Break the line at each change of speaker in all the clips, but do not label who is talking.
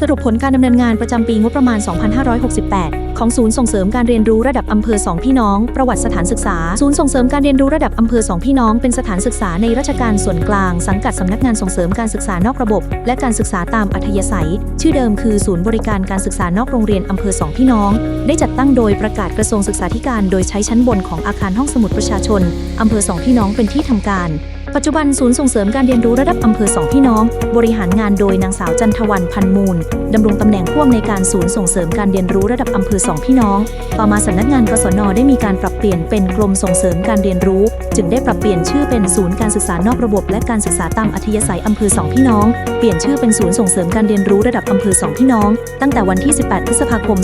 สรุปผลการดำเนินงานประจำปีงบประมาณ 2568 ของศูนย์ส่งเสริมการเรียนรู้ระดับอำเภอสองพี่น้อง ประวัติสถานศึกษา ศูนย์ส่งเสริมการเรียนรู้ระดับอำเภอสองพี่น้องเป็นสถานศึกษาในราชการส่วนกลาง สังกัดสำนักงานส่งเสริมการศึกษานอกระบบ และการศึกษาตามอัธยาศัย ชื่อเดิมคือศูนย์บริการการศึกษานอกโรงเรียนอำเภอสองพี่น้อง ได้จัดตั้งโดยประกาศกระทรวงศึกษาธิการ โดยใช้ชั้นบนของอาคารห้องสมุดประชาชนอำเภอสองพี่น้องเป็นที่ทำการ ปัจจุบันศูนย์ส่งเสริมการเรียนรู้ระดับอำเภอสองพี่น้อง บริหารงานโดยนางสาวจันทวันพันมูลดำรงตำแหน่งผู้อำนวยการศูนย์ส่งเสริมการเรียนรู้ระดับอำเภอสองพี่น้อง ต่อมาสำนักงานกศนได้มีการปรับเปลี่ยนเป็นกรมส่งเสริมการเรียนรู้ จึงได้ปรับเปลี่ยนชื่อเป็นศูนย์การศึกษานอกระบบ และการศึกษาตามอัธยาศัยอำเภอสองพี่น้อง เปลี่ยนชื่อเป็นศูนย์ส่งเสริมการเรียนรู้ระดับอำเภอสองพี่น้อง ตั้งแต่วันที่ 18 พฤษภาคม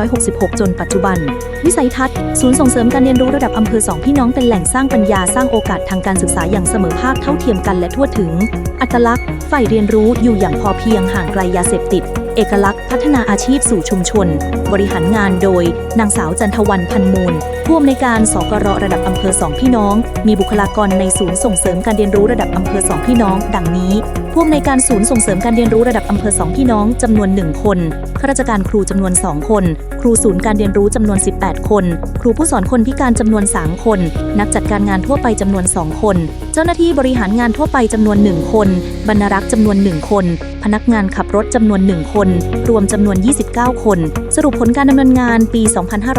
2566 จนปัจจุบัน วิสัยทัศน์ศูนย์ส่งเสริมการเรียนรู้ระดับอำเภอสองพี่น้องเป็นแหล่งสร้างปัญญาสร้างโอกาสทางการศึกษาอย่างเสมอมอภาคเท่าเทียมกันและทั่วถึง อัตลักษณ์ฝ่ายเรียนรู้อยู่อย่างพอเพียงห่างไกลยาเสพติด เอกลักษณ์ พัฒนาอาชีพสู่ชุมชน บริหารงานโดย นางสาวจันทวันพันมูล ผู้อำนวยการสกรระดับอำเภอสองพี่น้อง มีบุคลากรในศูนย์ส่งเสริมการเรียนรู้ระดับอำเภอสองพี่น้อง ดังนี้ผู้อำนวยการศูนย์ส่งเสริมการเรียนรู้ระดับอำเภอสองพี่น้องจำนวน 1 คนข้าราชการครูจำนวน 2 คน ครูศูนย์การเรียนรู้จำนวน 18 คน ครูผู้สอนคนพิการจำนวน 3 คน นักจัดการงานทั่วไปจำนวน 2 คน เจ้าหน้าที่บริหารงานทั่วไปจำนวน 1 คน บรรณารักษ์จำนวน 1 คน พนักงานขับรถจำนวน 1 คนรวมจำนวน 29 คน สรุปผลการดำเนินงานปี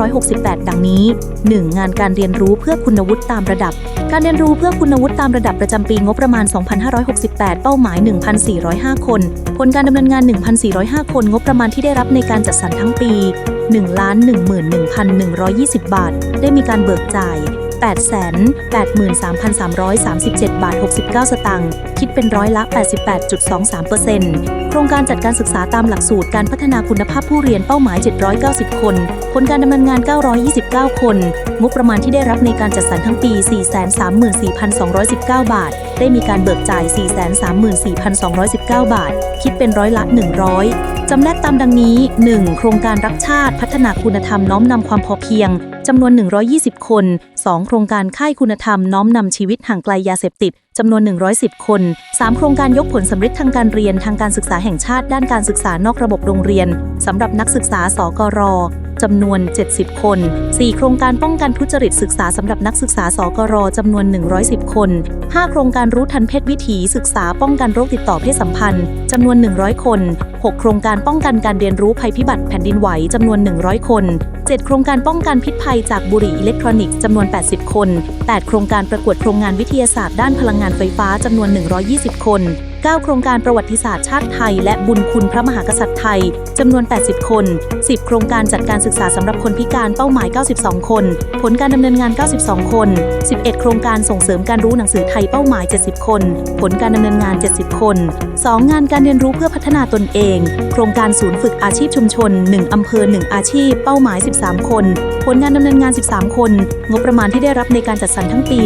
2568 ดังนี้ 1. งานการเรียนรู้เพื่อคุณวุฒิตามระดับ การเรียนรู้เพื่อคุณวุฒิตามระดับประจำปีงบประมาณ 2568 เป้าหมาย 1,405 คน ผลการดำเนินงาน 1,405 คน งบประมาณที่ได้รับในการจัดสรรทั้งปี 1,11,120 บาท ได้มีการเบิกจ่าย 883,337 บาท 69 สตางค์ คิดเป็นร้อยละ 88.23%โครงการจัดการศึกษาตามหลักสูตรการพัฒนาคุณภาพผู้เรียนเป้าหมาย 790 คน ผลการดำเนินงาน 929 คน งบประมาณที่ได้รับในการจัดสรรทั้งปี 434,219 บาท ได้มีการเบิกจ่าย 434,219 บาท คิดเป็นร้อยละ 100จำแนกตามดังนี้ 1. โครงการรักชาติ พัฒนาคุณธรรมน้อมนำความพอเพียง จำนวน 120 คน 2. โครงการค่ายคุณธรรมน้อมนำชีวิตห่างไกลยาเสพติดจำนวน 110 คน 3. โครงการยกผลสำเร็จทางการเรียนทางการศึกษาแห่งชาติด้านการศึกษานอกระบบโรงเรียนสำหรับนักศึกษาสกรจำนวน 70 คน 4. โครงการป้องกันทุจริตศึกษาสำหรับนักศึกษาสกรจำนวน 110 คน 5. โครงการรู้ทันเพศวิถีศึกษาป้องกันโรคติดต่อเพศสัมพันธ์จำนวน 100 คน 6. โครงการป้องกันการเรียนรู้ภัยพิบัติแผ่นดินไหวจำนวน 100 คน 7. โครงการป้องกันพิษภัยจากบุหรี่อิเล็กทรอนิกส์จำนวน 80 คน 8. โครงการประกวดโครงงานวิทยาศาสตร์ด้านพลังงานไฟฟ้าจำนวน 120 คน 9 โครงการประวัติศาสตร์ชาติไทย และบุญคุณพระมหากษัตริย์ไทย จำนวน 80 คน 10 โครงการจัดการศึกษาสำหรับคนพิการเป้าหมาย 92 คน ผลการดำเนินงาน 92 คน 11 โครงการส่งเสริมการรู้หนังสือไทยเป้าหมาย 70 คน ผลการดำเนินงาน 70 คน 2 งานการเรียนรู้เพื่อพัฒนาตนเอง โครงการศูนย์ฝึกอาชีพชุมชน 1 อำเภอ 1 อาชีพ เป้าหมาย 13 คน ผลงานดำเนินงาน 13 คน งบประมาณที่ได้รับในการจัดสรรทั้งปี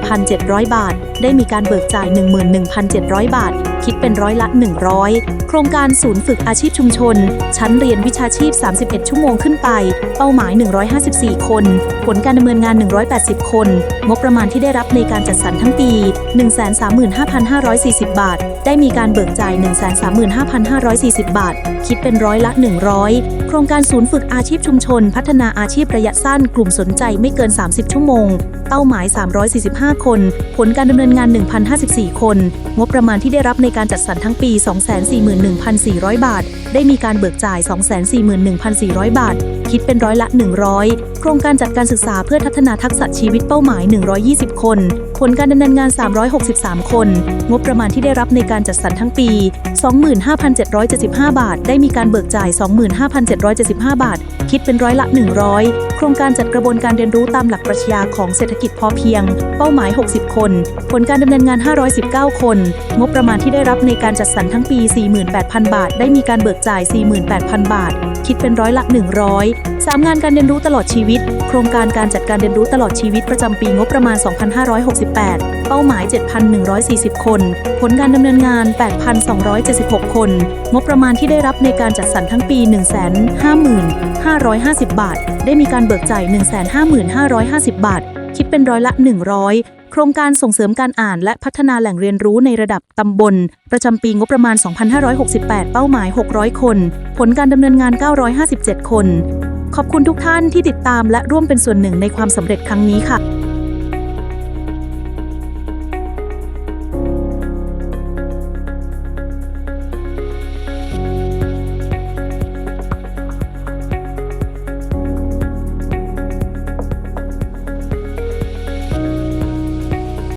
11,700 บาท ได้มีการเบิกจ่าย 11,700 บาท คิดเป็นร้อยละ 100 โครงการศูนย์ฝึกอาชีพชุมชน ชั้นเรียนวิชาชีพ 31 ชั่วโมงขึ้นไป เป้าหมาย 154 คน ผลการดำเนินงาน 180 คน งบประมาณที่ได้รับในการจัดสรรทั้งปี 135,540 บาท ได้มีการเบิกจ่าย 135,540 บาท คิดเป็นร้อยละ 100 โครงการศูนย์ฝึกอาชีพชุมชน พัฒนาอาชีพระยะสั้น กลุ่มสนใจไม่เกิน 30 ชั่วโมง เป้าหมาย 345 คน ผลการดำเนินงาน 1,054 คน งบประมาณที่ได้รับในการจัดสรรทั้งปี 241,400 บาท ได้มีการเบิกจ่าย 241,400 บาท คิดเป็นร้อยละ 100 โครงการจัดการศึกษาเพื่อพัฒนาทักษะชีวิตเป้าหมาย 120 คน ผลการดำเนินงาน 363 คน งบประมาณที่ได้รับในการจัดสรรทั้งปี 25,775 บาท ได้มีการเบิกจ่าย 25,775 บาท คิดเป็นร้อยละ 100 โครงการจัดกระบวนการเรียนรู้ตามหลักปรัชญาของเศรษฐกิจพอเพียง เป้าหมาย 60 คน ผลการดำเนินงาน 519 คน งบประมาณที่ได้รับในการจัดสรรทั้งปี 48,000 บาท ได้มีการเบิกจ่าย 48,000 บาท คิดเป็นร้อยละ 100 3 งานการเรียนรู้ตลอดชีวิต โครงการการจัดการเรียนรู้ตลอดชีวิตประจำปีงบประมาณ 2568 เป้าหมาย 7,140 คน ผลการดำเนินงาน 8,276 คน งบประมาณที่ได้รับในการจัดสรรทั้งปี 150,550 บาท ได้มีการเบิกจ่าย 155,550 บาท
เป็นร้อยละ 100 โครงการส่งเสริมการอ่านและพัฒนาแหล่งเรียนรู้ในระดับตำบล ประจำปีงบประมาณ 2568 เป้าหมาย 600 คน ผลการดำเนินงาน 957 คน ขอบคุณทุกท่านที่ติดตามและร่วมเป็นส่วนหนึ่งในความสำเร็จครั้งนี้ค่ะ